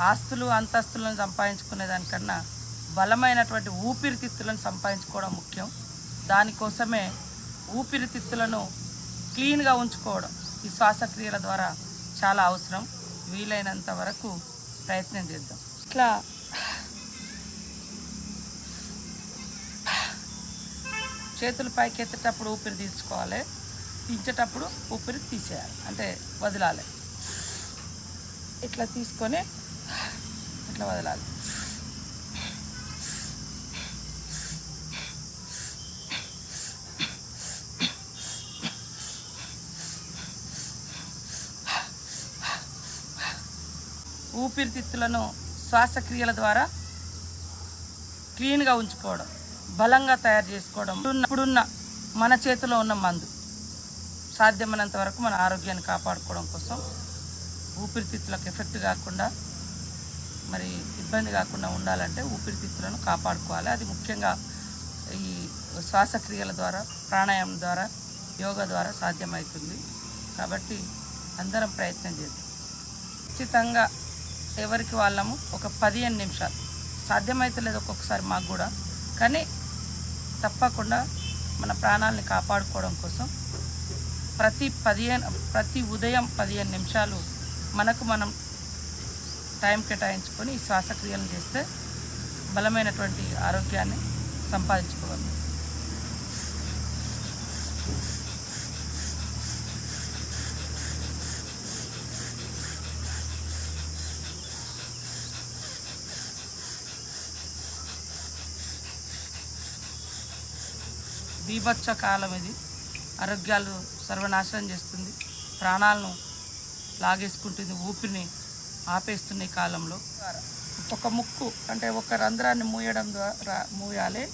ఆస్తులు అంతస్తులను సంపాదించుకునే దానికన్నా బలమైనటువంటి ఊపిరితిత్తులను సంపాదించుకోవడం ముఖ్యం. దానికోసమే ఊపిరితిత్తులను క్లీన్గా ఉంచుకోవడం ఈ శ్వాసక్రియల ద్వారా చాలా అవసరం. వీలైనంత వరకు ప్రయత్నం చేద్దాం. ఇట్లా చేతులు పైకి ఎత్తేటప్పుడు ఊపిరి తీసుకోవాలి. దించేటప్పుడు ఊపిరి తీసేయాలి. అంటే వదలాలి. ఇట్లా తీసుకొని ఇట్లా వదలాలి ఊపిరితిత్తులను శ్వాసక్రియల ద్వారా క్లీన్గా ఉంచుకోవడం బలంగా తయారు చేసుకోవడం ఇప్పుడున్న మన చేతిలో ఉన్న మందు సాధ్యమైనంత వరకు మన ఆరోగ్యాన్ని కాపాడుకోవడం కోసం ఊపిరితిత్తులకు ఎఫెక్ట్ కాకుండా మరి ఇబ్బంది కాకుండా ఉండాలంటే ఊపిరితిత్తులను కాపాడుకోవాలి. అది ముఖ్యంగా ఈ శ్వాసక్రియల ద్వారా ప్రాణాయామం ద్వారా యోగా ద్వారా సాధ్యమవుతుంది. కాబట్టి అందరం ప్రయత్నం చేద్దాం. ఖచ్చితంగా ఎవరికి వాళ్ళము ఒక పదిహేను నిమిషాలు సాధ్యమైతలేదు ఒక్కొక్కసారి మాకు కూడా. కానీ తప్పకుండా మన ప్రాణాలని కాపాడుకోవడం కోసం ప్రతి పదిహేను ప్రతి ఉదయం పదిహేను నిమిషాలు మనకు మనం టైం కేటాయించుకొని ఈ శ్వాసక్రియలను చేస్తే బలమైనటువంటి ఆరోగ్యాన్ని సంపాదించుకోగలం. బీభత్స కాలం ఇది. ఆరోగ్యాలు సర్వనాశనం చేస్తుంది. ప్రాణాలను లాగేసుకుంటుంది ఊపిరిని ఆపేస్తున్న ఈ కాలంలో ఒక ముక్కు అంటే ఒక రంధ్రాన్ని మూయడం ద్వారా మూయాలి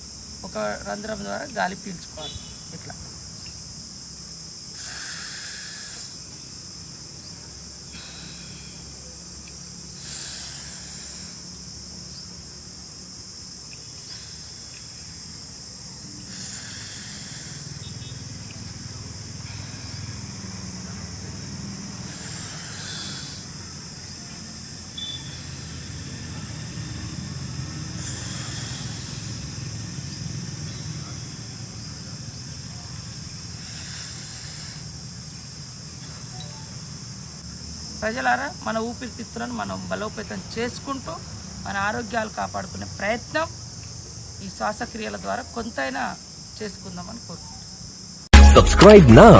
ఒక రంధ్రం ద్వారా గాలి పీల్చుకోవాలి. ఇట్లా. ప్రజలారా మన ఊపిరితిత్తులను మనం బలోపేతం చేసుకుంటూ మన ఆరోగ్యాలు కాపాడుకునే ప్రయత్నం ఈ శ్వాసక్రియల ద్వారా కొంతైనా చేసుకుందామని కోరుకుంటున్నాను Subscribe now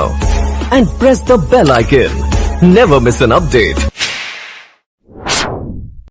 and press the bell icon. Never miss an update.